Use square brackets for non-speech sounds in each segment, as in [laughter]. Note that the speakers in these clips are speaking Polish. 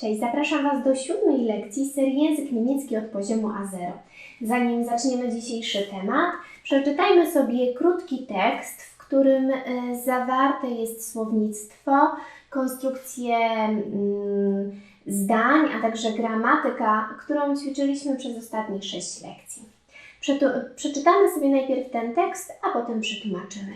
Cześć, zapraszam Was do siódmej lekcji serii Język Niemiecki od poziomu A0. Zanim zaczniemy dzisiejszy temat, przeczytajmy sobie krótki tekst, w którym e, zawarte jest słownictwo, konstrukcje mm, zdań, a także gramatyka, którą ćwiczyliśmy przez ostatnich sześć lekcji. Przeczytamy sobie najpierw ten tekst, a potem przetłumaczymy.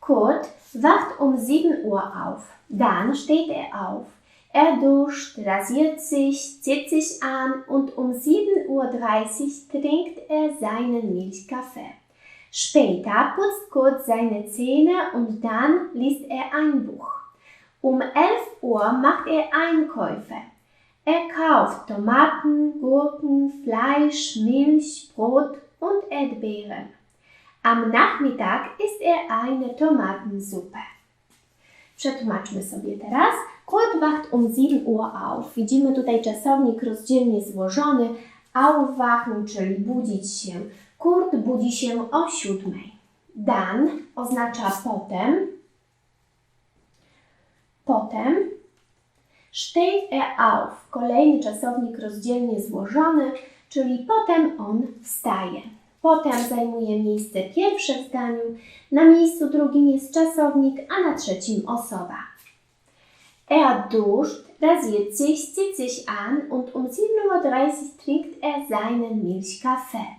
Kurt wacht um 7 Uhr auf. Dann steht er auf. Er duscht, rasiert sich, zieht sich an und um 7.30 Uhr trinkt er seinen Milchkaffee. Später putzt Kurt seine Zähne und dann liest er ein Buch. Um 11 Uhr macht er Einkäufe. Er kauft Tomaten, Gurken, Fleisch, Milch, Brot und Erdbeeren. Am Nachmittag isst er eine Tomatensuppe. Przetłumaczmy sobie teraz. Kurt wacht um 7 Uhr auf. Widzimy tutaj czasownik rozdzielnie złożony. Aufwachen, czyli budzić się. Kurt budzi się o 7. Dan oznacza potem. Potem. Steht er auf. Kolejny czasownik rozdzielnie złożony, czyli potem on wstaje. Potem zajmuje miejsce pierwsze w zdaniu, na miejscu drugim jest czasownik, a na trzecim osoba. Er duscht, rasiert sich, zieht sich an und um 7.30 Uhr trinkt er seinen Milchkaffee.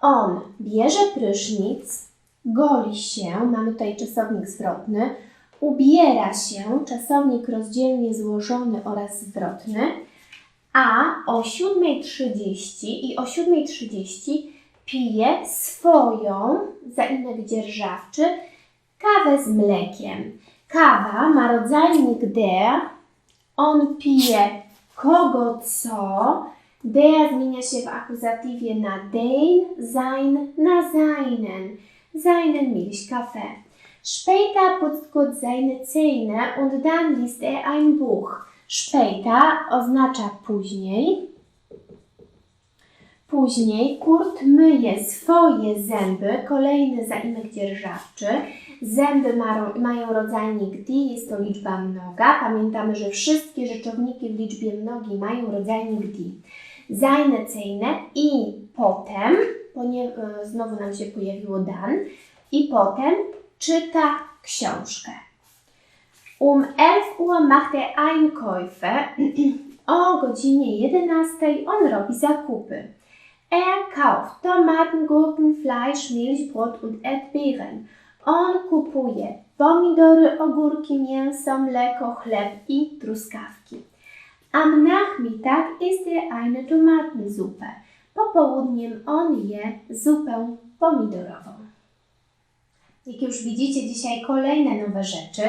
On bierze prysznic, goli się, mamy tutaj czasownik zwrotny, ubiera się, czasownik rozdzielnie złożony oraz zwrotny, a o 7.30 i o 7.30 pije swoją, zaimek dzierżawczy, kawę z mlekiem. Kawa ma rodzajnik der, on pije kogo co, der zmienia się w akuzatywie na den, sein, na seinen, seinen Milchkaffee. Später putzt Kurt seine Zähne und dann liest er ein Buch. Später oznacza później. Później Kurt myje swoje zęby, kolejny zaimek dzierżawczy. Zęby mają, rodzajnik die, jest to liczba mnoga. Pamiętamy, że wszystkie rzeczowniki w liczbie mnogiej mają rodzajnik die. Seine Zähne i potem, e, znowu nam się pojawiło dan, i potem czyta książkę. Um 11 Uhr macht er Einkäufe. [clears throat] O godzinie 11 on robi zakupy. Er kauft Tomaten, Gurken, Fleisch, Milch, Brot und Erdbeeren. On kupuje pomidory, ogórki, mięso, mleko, chleb i truskawki. Am Nachmittag isst er eine Tomatensuppe. Popołudniem on je zupę pomidorową. Jak już widzicie, dzisiaj kolejne nowe rzeczy.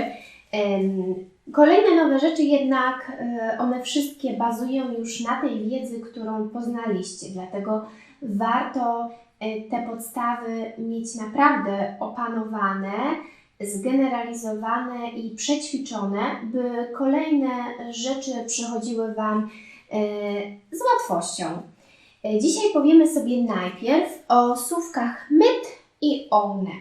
Kolejne nowe rzeczy, jednak e, one wszystkie bazują już na tej wiedzy, którą poznaliście, dlatego warto e, te podstawy mieć naprawdę opanowane, zgeneralizowane i przećwiczone, by kolejne rzeczy przychodziły Wam e, z łatwością. Dzisiaj powiemy sobie najpierw o słówkach myt i one.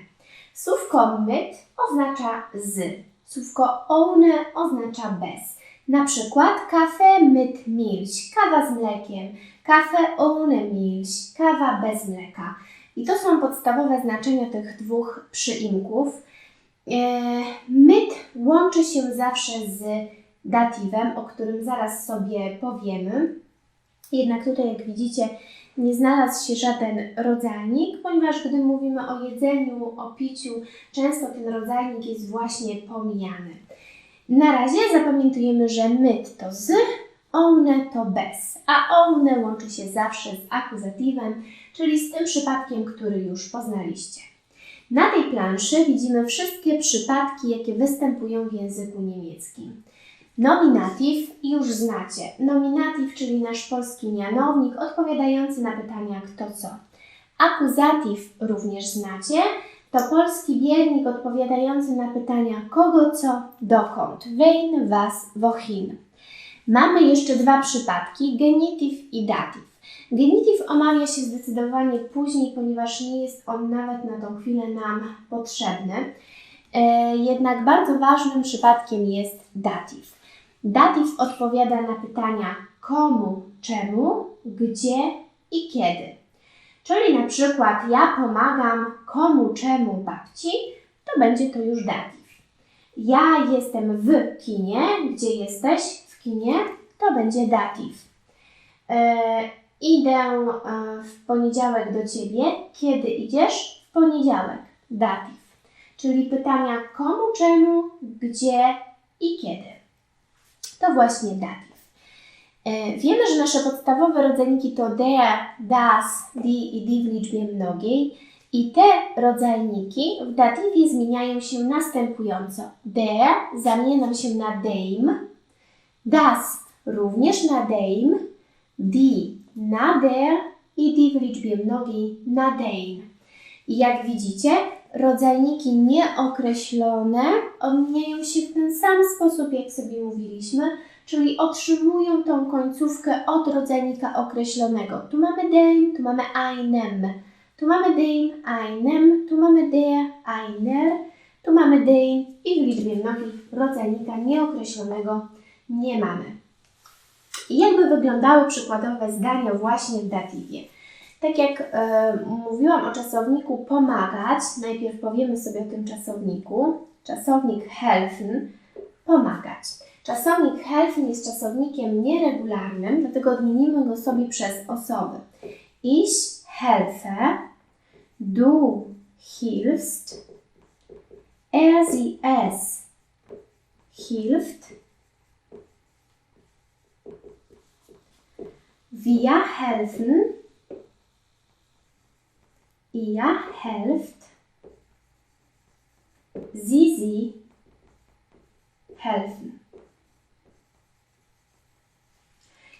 Słówko myt oznacza z. Słówko ohne oznacza bez. Na przykład kafe mit milch, kawa z mlekiem, kafe ohne milch, kawa bez mleka. I to są podstawowe znaczenia tych dwóch przyimków. E, myt łączy się zawsze z datywem, o którym zaraz sobie powiemy. Jednak tutaj, jak widzicie, nie znalazł się żaden rodzajnik, ponieważ gdy mówimy o jedzeniu, o piciu, często ten rodzajnik jest właśnie pomijany. Na razie zapamiętujemy, że myt to z, one to bez, a one łączy się zawsze z akuzatywem, czyli z tym przypadkiem, który już poznaliście. Na tej planszy widzimy wszystkie przypadki, jakie występują w języku niemieckim. Nominatyw już znacie. Nominatyw, czyli nasz polski mianownik odpowiadający na pytania kto co. Akuzatyw również znacie. To polski wiernik odpowiadający na pytania kogo co, dokąd. Wen, was, wohin. Mamy jeszcze dwa przypadki, genityw i datyw. Genityw omawia się zdecydowanie później, ponieważ nie jest on nawet na tą chwilę nam potrzebny. E, Jednak bardzo ważnym przypadkiem jest datyw. Datyw odpowiada na pytania komu, czemu, gdzie i kiedy. Czyli na przykład ja pomagam komu, czemu babci, to będzie to już datyw. Ja jestem w kinie, gdzie jesteś w kinie, to będzie datyw. E, idę e, w poniedziałek do ciebie, kiedy idziesz? W poniedziałek, datyw. Czyli pytania komu, czemu, gdzie i kiedy. To właśnie datyw. E, Wiemy, że nasze podstawowe rodzajniki to der, das, die i die w liczbie mnogiej i te rodzajniki w datywie zmieniają się następująco. Der zamienia się na deim, das również na deim, die na der i die w liczbie mnogiej na dein. I jak widzicie, rodzajniki nieokreślone odmieniają się w ten sam sposób, jak sobie mówiliśmy, czyli otrzymują tą końcówkę od rodzajnika określonego. Tu mamy dem, tu mamy einem, tu mamy dem, einem, tu mamy der, einer, tu mamy den i w liczbie mnogiej rodzajnika nieokreślonego nie mamy. I jakby wyglądały przykładowe zdania właśnie w datywie? Tak jak e, mówiłam o czasowniku pomagać, najpierw powiemy sobie o tym czasowniku. Czasownik helfen, pomagać. Czasownik helfen jest czasownikiem nieregularnym, dlatego odmienimy go sobie przez osoby. Ich helfe, du hilfst, er, sie, es hilft, wir helfen, ihr helft, sie, sie helfen.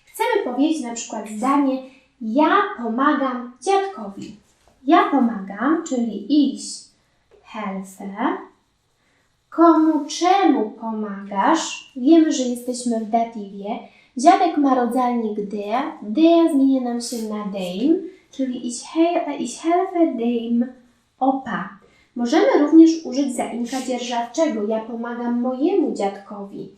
Chcemy powiedzieć na przykład zdanie ja pomagam dziadkowi. Ja pomagam, czyli ich helfe. Komu czemu pomagasz? Wiemy, że jesteśmy w datywie. Dziadek ma rodzajnik der. Der zmienia nam się na deim, czyli ich, hel ich helfe dem opa. Możemy również użyć zaimka dzierżawczego. Ja pomagam mojemu dziadkowi.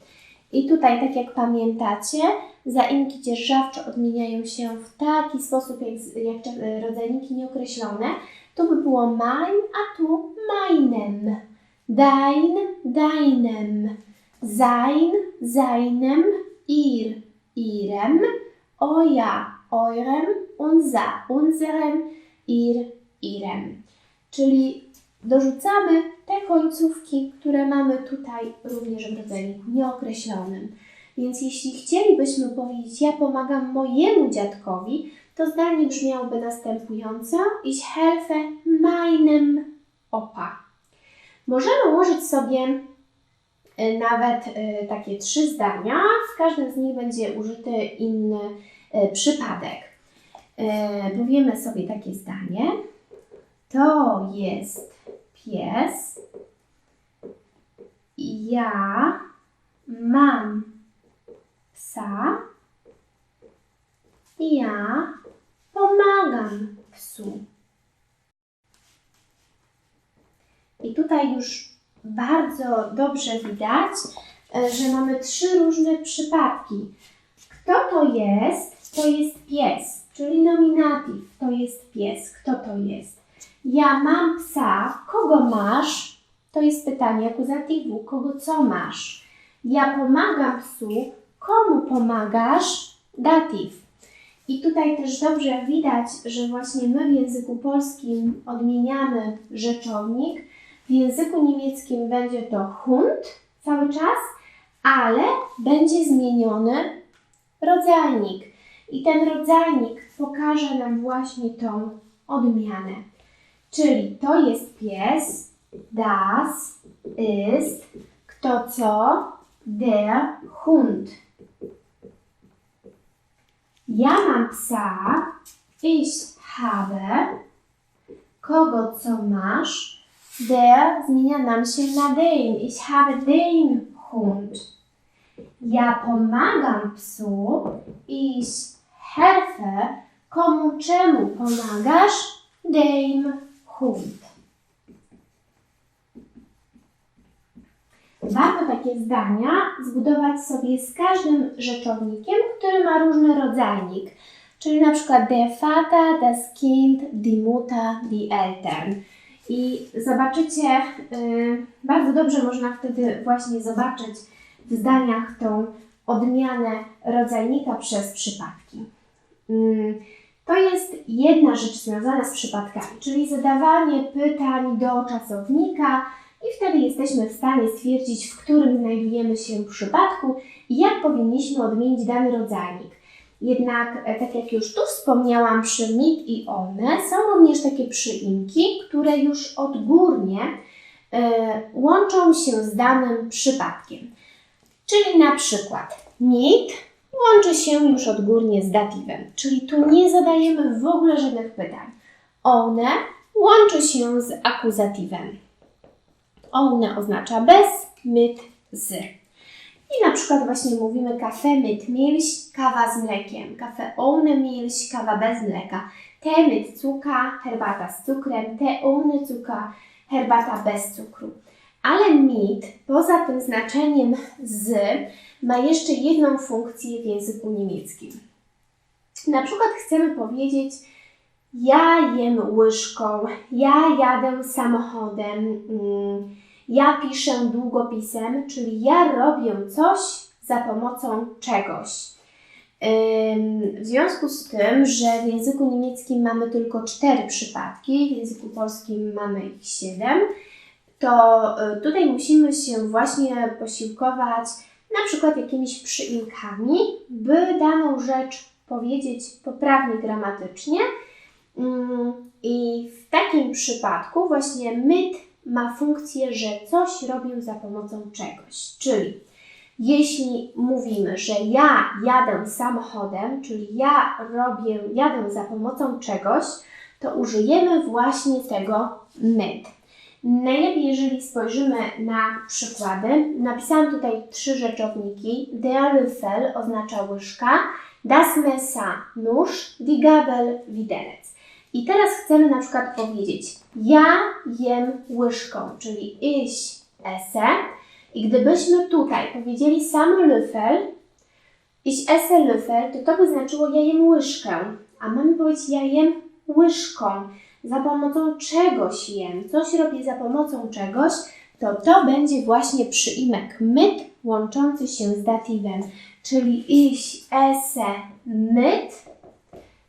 I tutaj, tak jak pamiętacie, zaimki dzierżawcze odmieniają się w taki sposób, jak, jak rodzajniki nieokreślone. Tu by było mein, a tu meinem. Dein, deinem. Sein, seinem. Ir, irem. Euer, eurem. Unser, unserem. Ir, irem. Czyli dorzucamy te końcówki, które mamy tutaj również w rodzajniku nieokreślonym. Więc jeśli chcielibyśmy powiedzieć, ja pomagam mojemu dziadkowi, to zdanie brzmiałoby następująco: Ich helfe meinem Opa. Możemy ułożyć sobie y, nawet y, takie trzy zdania. W każdym z nich będzie użyty inny y, przypadek. Powiemy sobie takie zdanie. To jest pies. Ja mam psa. Ja pomagam psu. I tutaj już bardzo dobrze widać, e, że mamy trzy różne przypadki. Kto to jest? To jest pies, czyli nominatyw. To jest pies. Kto to jest? Ja mam psa. Kogo masz? To jest pytanie akuzatywu. Kogo co masz? Ja pomagam psu. Komu pomagasz? Datyw. I tutaj też dobrze widać, że właśnie my w języku polskim odmieniamy rzeczownik. W języku niemieckim będzie to Hund cały czas, ale będzie zmieniony rodzajnik. I ten rodzajnik pokaże nam właśnie tą odmianę. Czyli to jest pies, das ist, kto co, der Hund. Ja mam psa, ich habe, kogo co masz, der zmienia nam się na den, ich habe den Hund. Ja pomagam psu, ich helfe, komu czemu pomagasz, dem Hund. Warto takie zdania zbudować sobie z każdym rzeczownikiem, który ma różny rodzajnik. Czyli na przykład der Vater, das Kind, die Mutter, die Eltern. I zobaczycie, y, bardzo dobrze można wtedy właśnie zobaczyć w zdaniach tą odmianę rodzajnika przez przypadki. Mm, To jest jedna rzecz związana z przypadkami, czyli zadawanie pytań do czasownika i wtedy jesteśmy w stanie stwierdzić, w którym znajdujemy się przypadku i jak powinniśmy odmienić dany rodzajnik. Jednak, e, tak jak już tu wspomniałam, przy mit i one są również takie przyimki, które już odgórnie e, łączą się z danym przypadkiem. Czyli na przykład mit łączy się już odgórnie z datywem, czyli tu nie zadajemy w ogóle żadnych pytań. One łączy się z akuzatywem. One oznacza bez, mit z. I na przykład właśnie mówimy kafe mit Milch, kawa z mlekiem, kafe ohne Milch, kawa bez mleka, te mit Zucker, herbata z cukrem, te ohne Zucker, herbata bez cukru. Ale mit, poza tym znaczeniem z, ma jeszcze jedną funkcję w języku niemieckim. Na przykład chcemy powiedzieć ja jem łyżką, ja jadę samochodem, mm, ja piszę długopisem, czyli ja robię coś za pomocą czegoś. W związku z tym, że w języku niemieckim mamy tylko cztery przypadki, w języku polskim mamy ich siedem, to y, tutaj musimy się właśnie posiłkować na przykład jakimiś przyimkami, by daną rzecz powiedzieć poprawnie gramatycznie. Mm, I w takim przypadku właśnie myt ma funkcję, że coś robię za pomocą czegoś. Czyli jeśli mówimy, że ja jadę samochodem, czyli ja robię, jadę za pomocą czegoś, to użyjemy właśnie tego myt. Najlepiej, jeżeli spojrzymy na przykłady. Napisałam tutaj trzy rzeczowniki. Der Löffel oznacza łyżka, das Messer nóż, die Gabel widelec. I teraz chcemy na przykład powiedzieć ja jem łyżką, czyli ich esse. I gdybyśmy tutaj powiedzieli samo Löffel, ich esse Löffel, to to by znaczyło ja jem łyżkę. A mamy powiedzieć ja jem łyżką za pomocą czegoś jem, coś robię za pomocą czegoś, to to będzie właśnie przyimek myt łączący się z datywem, czyli ich esse myt.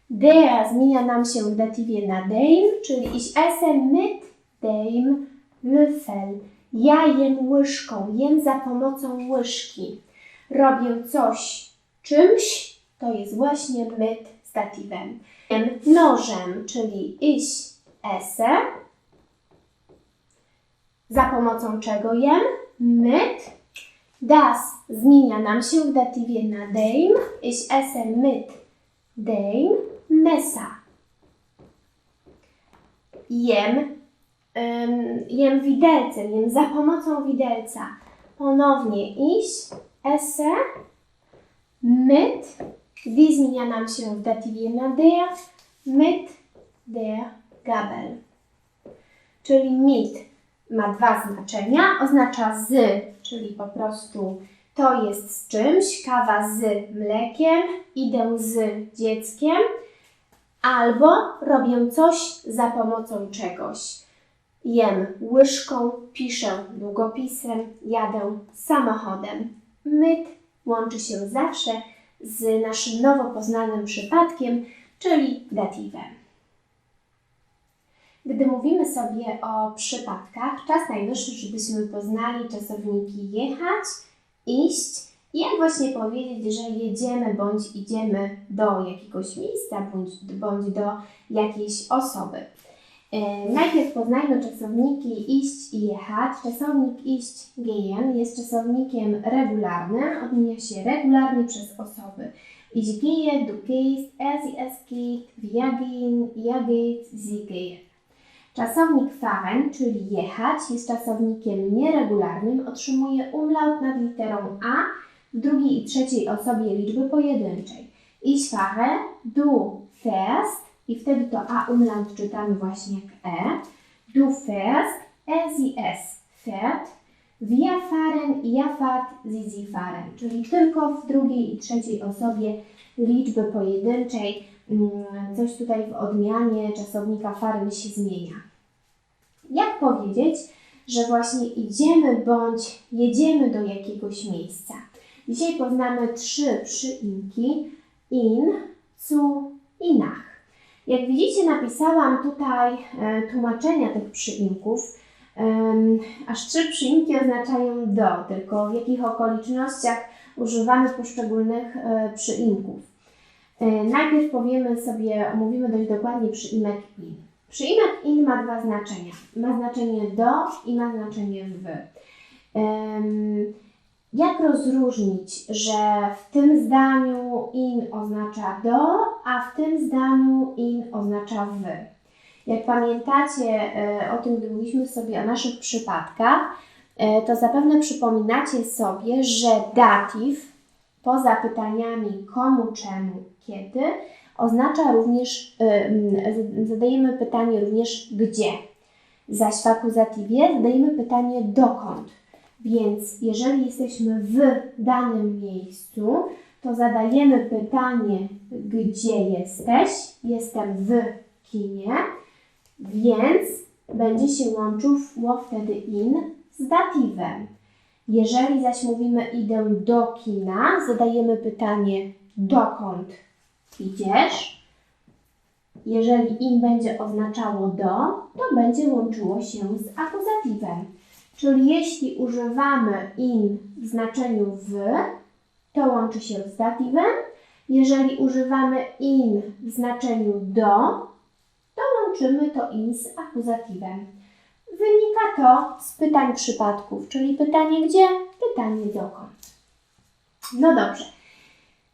Der zmienia nam się w datywie na dem, czyli ich esse mit dem Löffel. Ja jem łyżką, jem za pomocą łyżki. Robię coś czymś, to jest właśnie myt z datywem. Nożem, czyli ich esse. Za pomocą czego jem? Mit. Das zmienia nam się w datywie na dem. Ich esse mit dem Messer. Jem, ym, jem widelcem, jem za pomocą widelca. Ponownie ich esse mit. Die zmienia nam się w datywie na der, mit der Gabel. Czyli mit ma dwa znaczenia. Oznacza z, czyli po prostu to jest z czymś, kawa z mlekiem, idę z dzieckiem, albo robię coś za pomocą czegoś. Jem łyżką, piszę długopisem, jadę samochodem. Myt łączy się zawsze z naszym nowo poznanym przypadkiem, czyli datywem. Gdy mówimy sobie o przypadkach, czas najwyższy, żebyśmy poznali czasowniki jechać, iść i jak właśnie powiedzieć, że jedziemy bądź idziemy do jakiegoś miejsca bądź, bądź do jakiejś osoby. E, Najpierw poznajmy czasowniki iść i jechać. Czasownik iść gehen jest czasownikiem regularnym, odmienia się regularnie przez osoby. Ich gehe, du gehst, er, sie, es geht, wir gehen, ihr geht, sie. Czasownik fahren, czyli jechać, jest czasownikiem nieregularnym, otrzymuje umlaut nad literą A w drugiej i trzeciej osobie liczby pojedynczej. Ich fahre, du fährst i wtedy to A umlaut czytamy właśnie jak E. Du fährst, er, sie, es fährt. Wir fahren, ihr fahrt, sie, sie fahren. Czyli tylko w drugiej i trzeciej osobie liczby pojedynczej. Mm, Coś tutaj w odmianie czasownika fahren się zmienia. Jak powiedzieć, że właśnie idziemy bądź jedziemy do jakiegoś miejsca? Dzisiaj poznamy trzy przyimki in, zu i nach. Jak widzicie, napisałam tutaj e, tłumaczenia tych przyimków. Aż trzy przyimki oznaczają do, tylko w jakich okolicznościach używamy poszczególnych e, przyimków. E, najpierw powiemy sobie, omówimy dość dokładnie przyimek in. Przyimek in ma dwa znaczenia. Ma znaczenie do i ma znaczenie w. Jak rozróżnić, że w tym zdaniu in oznacza do, a w tym zdaniu in oznacza w? Jak pamiętacie e, o tym, gdy mówiliśmy sobie o naszych przypadkach, e, to zapewne przypominacie sobie, że datyw poza pytaniami komu, czemu, kiedy oznacza również, e, zadajemy pytanie również gdzie. Zaś w akuzatywie zadajemy pytanie dokąd. Więc jeżeli jesteśmy w danym miejscu, to zadajemy pytanie, gdzie jesteś? Jestem w kinie, więc będzie się łączyło wtedy in z datywem. Jeżeli zaś mówimy idę do kina, zadajemy pytanie, dokąd idziesz? Jeżeli in będzie oznaczało do, to będzie łączyło się z akuzatywem. Czyli jeśli używamy in w znaczeniu w, to łączy się z datywem. Jeżeli używamy in w znaczeniu do, to łączymy to in z akuzatywem. Wynika to z pytań przypadków, czyli pytanie gdzie, pytanie dokąd. No dobrze.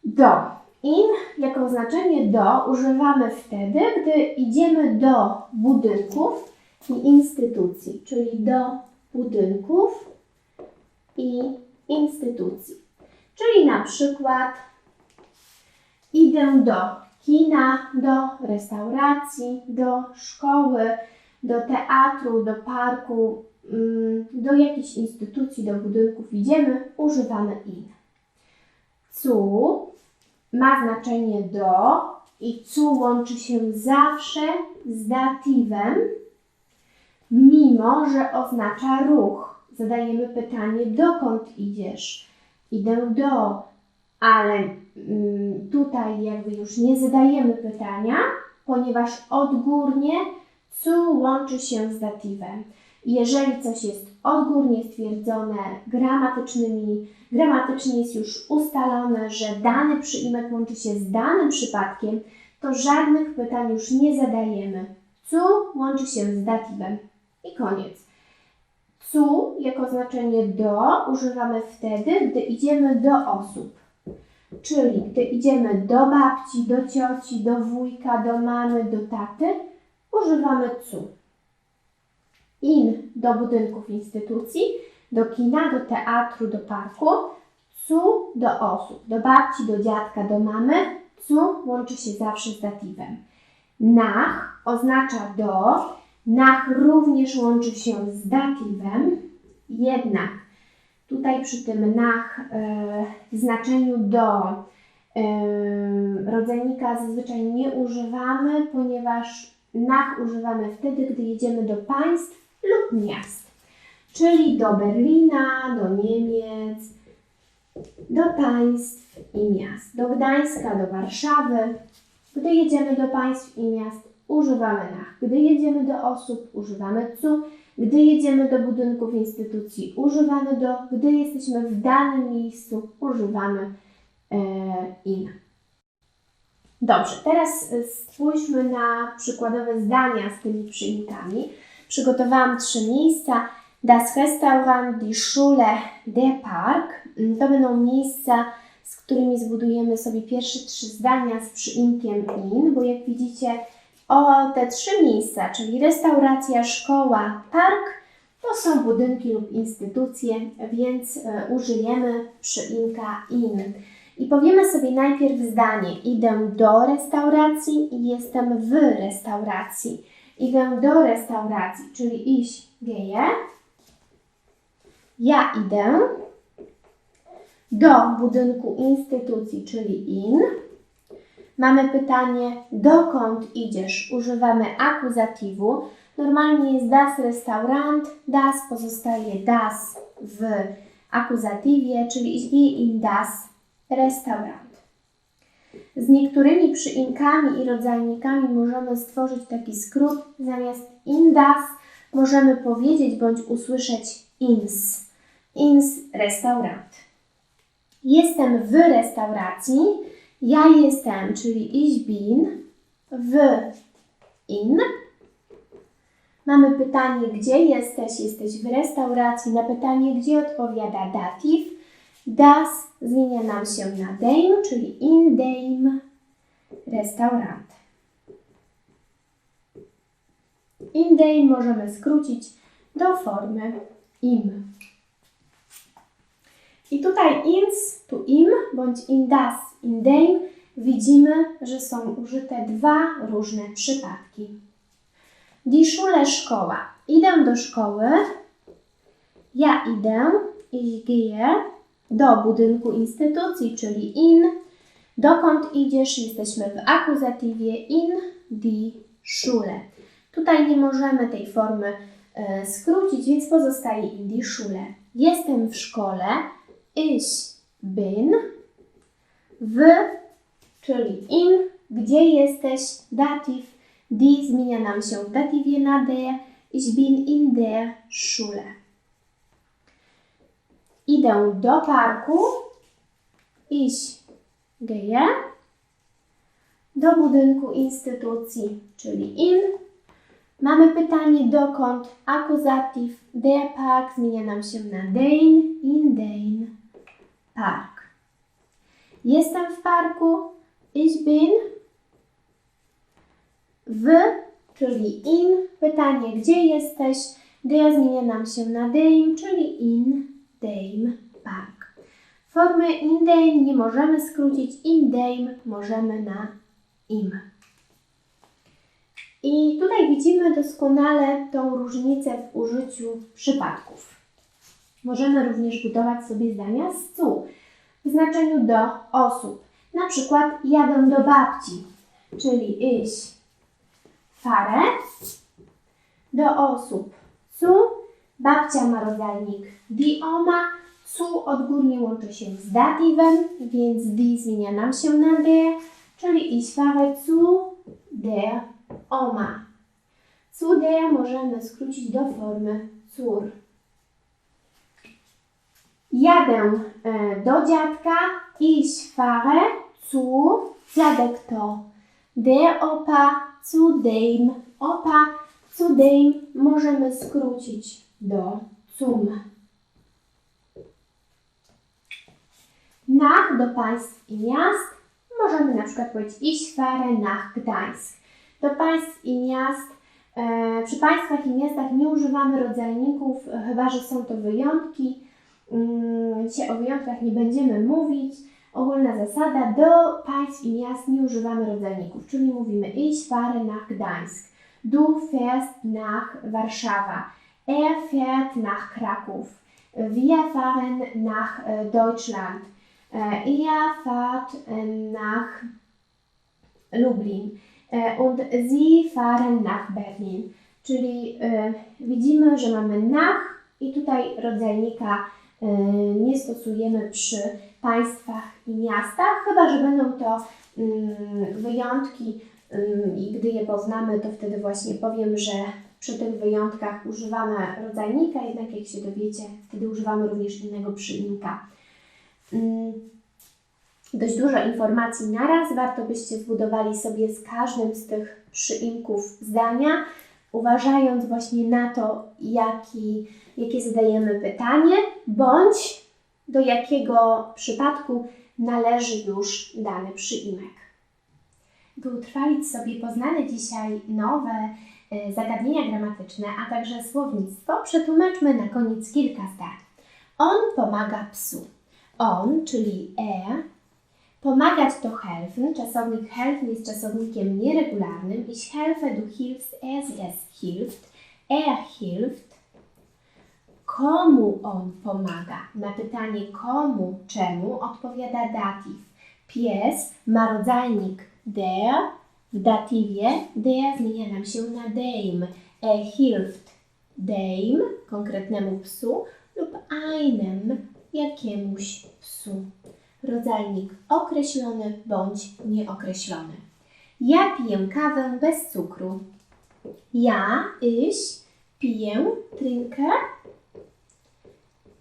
Do. In jako znaczenie do używamy wtedy, gdy idziemy do budynków i instytucji, czyli do budynków i instytucji. Czyli na przykład idę do kina, do restauracji, do szkoły, do teatru, do parku, mm, do jakiejś instytucji, do budynków idziemy, używamy in. Cu ma znaczenie do i cu łączy się zawsze z datywem, mimo że oznacza ruch. Zadajemy pytanie, dokąd idziesz? Idę do, ale mm, tutaj jakby już nie zadajemy pytania, ponieważ odgórnie cu łączy się z datywem. Jeżeli coś jest odgórnie stwierdzone gramatycznymi, gramatycznie jest już ustalone, że dany przyimek łączy się z danym przypadkiem, to żadnych pytań już nie zadajemy. Cu łączy się z datywem. I koniec. Cu jako znaczenie do używamy wtedy, gdy idziemy do osób. Czyli gdy idziemy do babci, do cioci, do wujka, do mamy, do taty, używamy cu. In do budynków instytucji, do kina, do teatru, do parku. Cu do osób, do babci, do dziadka, do mamy. Cu łączy się zawsze z datywem. Nach oznacza do, nach również łączy się z datywem, jednak tutaj przy tym nach e, w znaczeniu do e, rodzajnika zazwyczaj nie używamy, ponieważ nach używamy wtedy, gdy jedziemy do państw lub miast. Czyli do Berlina, do Niemiec, do państw i miast. Do Gdańska, do Warszawy. Gdy jedziemy do państw i miast, używamy nach. Gdy jedziemy do osób, używamy cu. Gdy jedziemy do budynków instytucji, używamy do. Gdy jesteśmy w danym miejscu, używamy e, in. Dobrze, teraz e, spójrzmy na przykładowe zdania z tymi przyimkami. Przygotowałam trzy miejsca. Das Restaurant, die Schule, der Park. Mm, To będą miejsca, z którymi zbudujemy sobie pierwsze trzy zdania z przyimkiem in, bo jak widzicie, o te trzy miejsca, czyli restauracja, szkoła, park, to są budynki lub instytucje, więc e, użyjemy przyimka in. I powiemy sobie najpierw zdanie: idę do restauracji i jestem w restauracji. Idę do restauracji, czyli iść geje. Ja idę do budynku instytucji, czyli in. Mamy pytanie, dokąd idziesz? Używamy akuzatywu. Normalnie jest das Restaurant, das pozostaje das w akuzatywie, czyli ich gehe in das Restaurant. Z niektórymi przyinkami i rodzajnikami możemy stworzyć taki skrót. Zamiast in das możemy powiedzieć bądź usłyszeć ins. Ins restaurant. Jestem w restauracji. Ja jestem, czyli ich bin w in. Mamy pytanie, gdzie jesteś? Jesteś w restauracji. Na pytanie, gdzie odpowiada datyw. Das zmienia nam się na dem, czyli in dem restaurant. In dem możemy skrócić do formy im. I tutaj ins, tu im, bądź in das, in dem widzimy, że są użyte dwa różne przypadki. Die Schule szkoła. Idę do szkoły. Ja idę, ich gehe do budynku instytucji, czyli in. Dokąd idziesz? Jesteśmy w akuzatywie in die Schule. Tutaj nie możemy tej formy e, skrócić, więc pozostaje in die Schule. Jestem w szkole. Ich bin w, czyli in. Gdzie jesteś? Datyw. Die zmienia nam się w datywie na der. Ich bin in der Schule. Idę do parku. Ich gehe do budynku instytucji, czyli in. Mamy pytanie dokąd. Akuzatyw der Park zmienia nam się na den, in den Park. Jestem w parku. Ich bin w, czyli in. Pytanie, gdzie jesteś? Der zmienia nam się na dem, czyli in dem Park. Formy in dem nie możemy skrócić, in dem możemy na im. I tutaj widzimy doskonale tą różnicę w użyciu przypadków. Możemy również budować sobie zdania z cu w znaczeniu do osób. Na przykład jadę do babci, czyli ich fahre do osób cu. Babcia ma rodzajnik die Oma. Cu odgórnie łączy się z datywem, więc die zmienia nam się na der, czyli ich fahre zu der Oma. Zu der możemy skrócić do formy zur. Jadę e, do dziadka. Ich fahre zu. Dziadek to der Opa, zu dem Opa. Zu dem możemy skrócić do zum. Nach do państw i miast możemy na przykład powiedzieć ich fahre nach Gdańsk. Do państw i miast, e, przy państwach i miastach nie używamy rodzajników, e, chyba że są to wyjątki. Mm, Dzisiaj o wyjątkach nie będziemy mówić. Ogólna zasada, do państw i miast nie używamy rodzajników, czyli mówimy ich fahre nach Gdańsk, du fährst nach Warszawa, er fährt nach Kraków, wir fahren nach e, Deutschland, e, ihr fahrt e, nach Lublin. E, und sie fahren nach Berlin. Czyli widzimy, że mamy nach i tutaj rodzajnika nie stosujemy przy państwach i miastach, chyba że będą to mm, wyjątki mm, i gdy je poznamy, to wtedy właśnie powiem, że przy tych wyjątkach używamy rodzajnika, jednak jak się dowiecie, wtedy używamy również innego przyimka. Mm, dość dużo informacji naraz. Warto byście zbudowali sobie z każdym z tych przyimków zdania, uważając właśnie na to, jaki, jakie zadajemy pytanie, bądź do jakiego przypadku należy już dany przyimek. By utrwalić sobie poznane dzisiaj nowe e, zagadnienia gramatyczne, a także słownictwo, przetłumaczmy na koniec kilka zdań. On pomaga psu. On, czyli er, Pomagać to helfen. Czasownik helfen jest czasownikiem nieregularnym. Ich helfe, du hilfst, er, es hilft. Er hilft. komu on pomaga? Na pytanie komu, czemu odpowiada datyw. Pies ma rodzajnik der, w datywie der zmienia nam się na dem. Er hilft dem, konkretnemu psu, lub einem, jakiemuś psu. Rodzajnik określony bądź nieokreślony. Ja piję kawę bez cukru. Ja, ich, piję, trinkę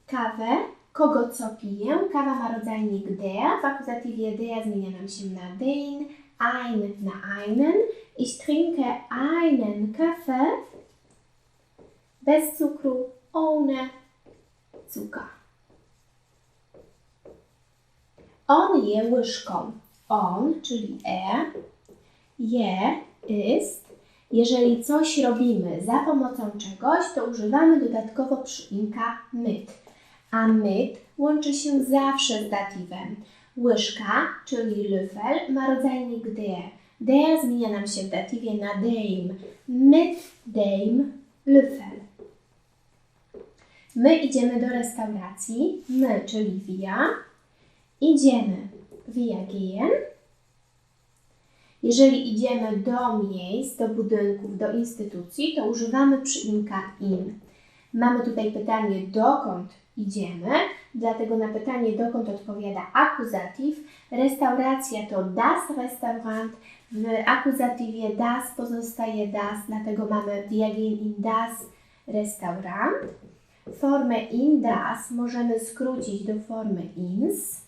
kawę. Kogo co piję? Kawa ma rodzajnik der. W akuzatywie der zmienia nam się na den, ein na einen. Ich trinke einen Kaffee bez cukru, ohne Zucker. On je łyżką. On, czyli er, je, ist. Jeżeli coś robimy za pomocą czegoś, to używamy dodatkowo przyimka mit. A mit łączy się zawsze z datywem. Łyżka, czyli Löffel, ma rodzajnik der. Der zmienia nam się w datywie na dem. Mit dem Löffel. My idziemy do restauracji. My, czyli wir. Idziemy. Wir gehen. Jeżeli idziemy do miejsc, do budynków, do instytucji, to używamy przyimka in. Mamy tutaj pytanie, dokąd idziemy, dlatego na pytanie, dokąd odpowiada akuzatyw. Restauracja to das Restaurant, w akuzatywie das pozostaje das, dlatego mamy wir gehen in das Restaurant. Formę in das możemy skrócić do formy ins.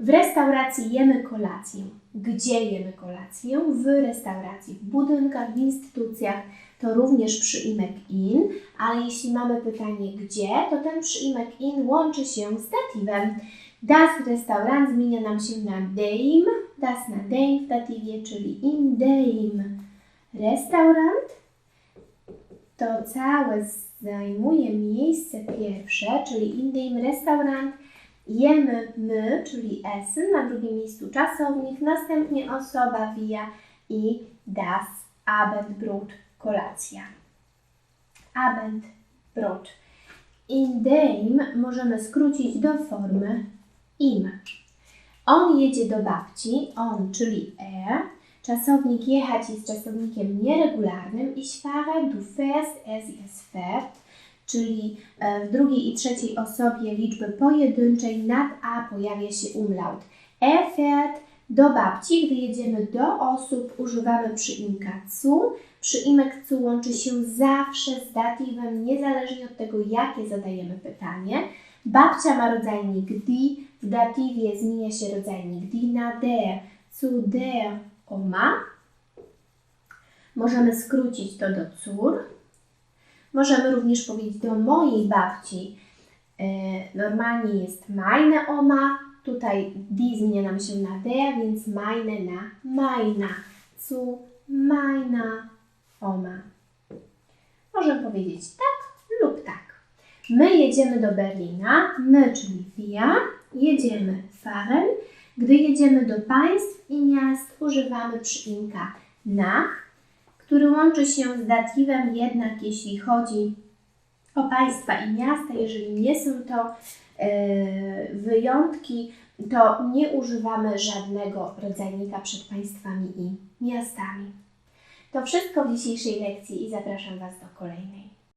W restauracji jemy kolację. Gdzie jemy kolację? W restauracji, w budynkach, w instytucjach to również przyimek in, ale jeśli mamy pytanie gdzie, to ten przyimek in łączy się z datywem. Das Restaurant zmienia nam się na dem, das na dem w datywie, czyli in dem Restaurant. To całe zajmuje miejsce pierwsze, czyli in dem Restaurant. Jemy my, czyli essen, na drugim miejscu czasownik, następnie osoba wir i das Abendbrot, kolacja. Abendbrot. In dem możemy skrócić do formy im. On jedzie do babci, on, czyli er. Czasownik jechać jest czasownikiem nieregularnym. Ich fahre, du fährst, sie, es fährt czyli e, w drugiej i trzeciej osobie liczby pojedynczej nad a pojawia się umlaut. Er do babci, gdy jedziemy do osób, używamy przyimka cu. Przyimek cu łączy się zawsze z datywem, niezależnie od tego, jakie zadajemy pytanie. Babcia ma rodzajnik di, w datywie zmienia się rodzajnik di na der, zu der Oma. Możemy skrócić to do cór. Możemy również powiedzieć do mojej babci. E, Normalnie jest meine Oma. Tutaj die zmienia nam się na der, więc meine na meina. Zu meiner Oma. Możemy powiedzieć tak lub tak. My jedziemy do Berlina. My, czyli wir, jedziemy fahren. Gdy jedziemy do państw i miast, używamy przyimka nach który łączy się z datywem, jednak jeśli chodzi o państwa i miasta, jeżeli nie są to e, wyjątki, to nie używamy żadnego rodzajnika przed państwami i miastami. To wszystko w dzisiejszej lekcji i zapraszam Was do kolejnej.